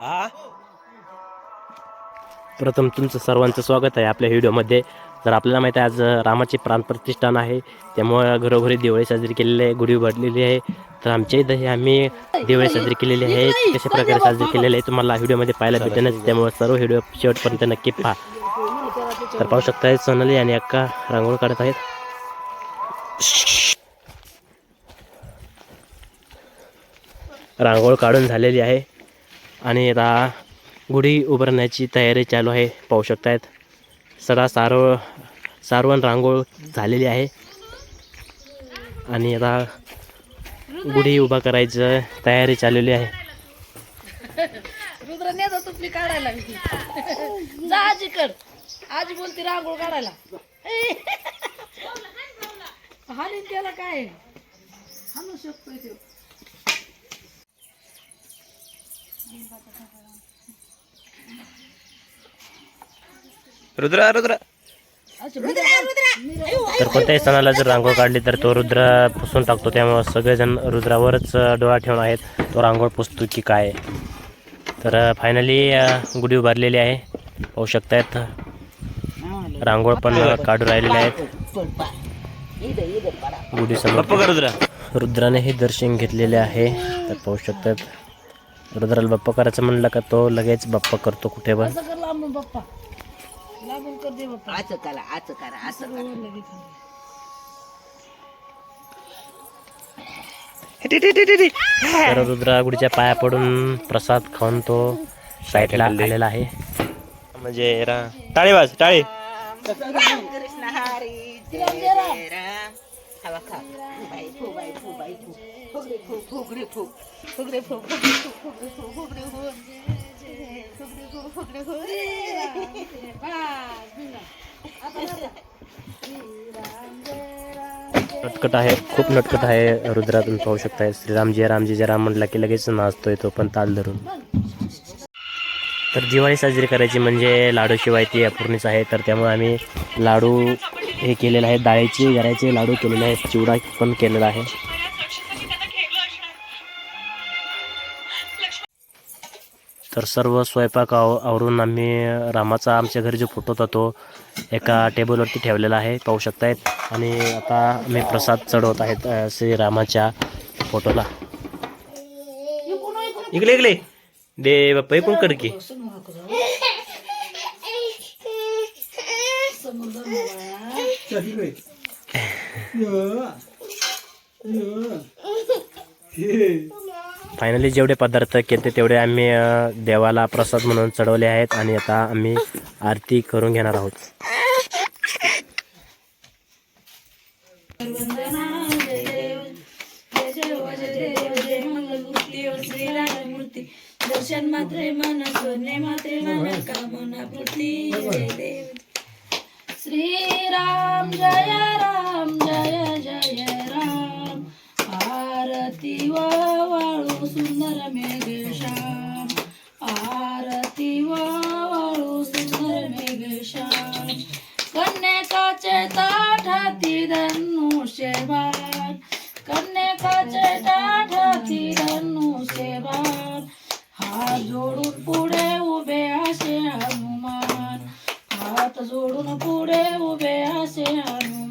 हा? प्रथम तुमचं सर्वांचं स्वागत आहे आपल्या व्हिडिओमध्ये. तर आपल्याला माहिती आहे आज रामाचे प्राणप्रतिष्ठान आहे. त्यामुळे घरोघरी दिवाळी साजरी केलेली आहे गुढी उभारलेली आहे. तर आमच्या इथं आम्ही दिवाळी साजरी केलेली आहे. कशा प्रकारे साजरी केलेली आहे तुम्हाला व्हिडिओमध्ये पाहायला भेटेलच त्यामुळे सर्व व्हिडिओ शेवटपर्यंत नक्की पहा. तर पाहू शकता सोनाली आणि अक्का रांगोळ काढत आहेत. रांगोळ काढून झालेली आहे. आणि आता गुढी उभारण्याची तयारी चालू आहे पाहू शकतायत. सदा सारव सारवण रांगोळ झालेली आहे. आणि आता गुढी उभा करायचं तयारी चाललेली आहे. रुद्र नेता तुपली काढायला. जा आजीकड. आजी बोलते रांगोळ काढायला. हानी त्याला काय? हाणू शकतोय तो. रुद्रा रुद्रा. अच्छा, रुद्र, रुद्र. तर कोणत्याही सणाला जर रांगोळ काढली तर तो रुद्र पुसून टाकतो. त्यामुळे सगळेजण रुद्रावरच डोळा ठेवून आहेत. तो रांगोळ पुसतो की काय. तर फायनली गुढी उभारलेली आहे. पाहू शकतायत. रांगोळ पण काढू राहिलेले आहेत. गुढी समोर बाप्पा का रुद्रा. रुद्रानेही दर्शन घेतलेले आहे. तर पाहू शकतात रुद्राला बाप्पा करायचं म्हणलं का तो लगेच बाप्पा करतो कुठे पण असं कर असं करा असं. तर रुद्रा गुढीच्या पाया पडून प्रसाद खाऊन तो साईडला आलेला आहे म्हणजे टाळे वाज टाळे खावा बाई फू बाई फू बाई फू फुगडी फू फुगडी फू फुगडी फू फुगडी फू फुगडी फू फुगडी फू फुगडी फू फुगडी फू नटकट आहे खूप नटकट आहे. रुद्रा तुम्ही पाहू शकताय. श्रीरामजी रामजी जय राम म्हटला की लगेच नाचतोय तो पण ताल धरून. तर दिवाळी साजरी करायची म्हणजे लाडू शिवाय ती अपूर्णीच आहे. तर त्यामुळे आम्ही लाडू हे केलेलं आहे डाळीचे घराचे लाडू केलेले आहेत चिवडा पण केलेला आहे. तर सर्व स्वयंपाक आव आवरून आम्ही रामाचा आमच्या घरी जो फोटो होता तो एका टेबलवरती ठेवलेला आहे पाहू शकतायत. आणि आता आम्ही प्रसाद चढवत आहेत श्रीरामाच्या फोटोला. इकडे इकडे. दे बाप्पा इकडून कर की. फायनली जेवढे पदार्थ केले तेवढे आम्ही देवाला प्रसाद म्हणून चढवले आहेत आणि आता आम्ही आरती करून घेणार आहोत. श्रीराम जय राम जय जय राम. आरती वाळू सुंदर मेघ श्याम. आरती वाळू सुंदर मेघ श्याम. कन्याकाचे ताट हाती धनुष्य बाण कन्याकाचे ताट हाती धनुष्य बाण हात जोडून पुढे उभे असे Zuru no pureu, beace anu.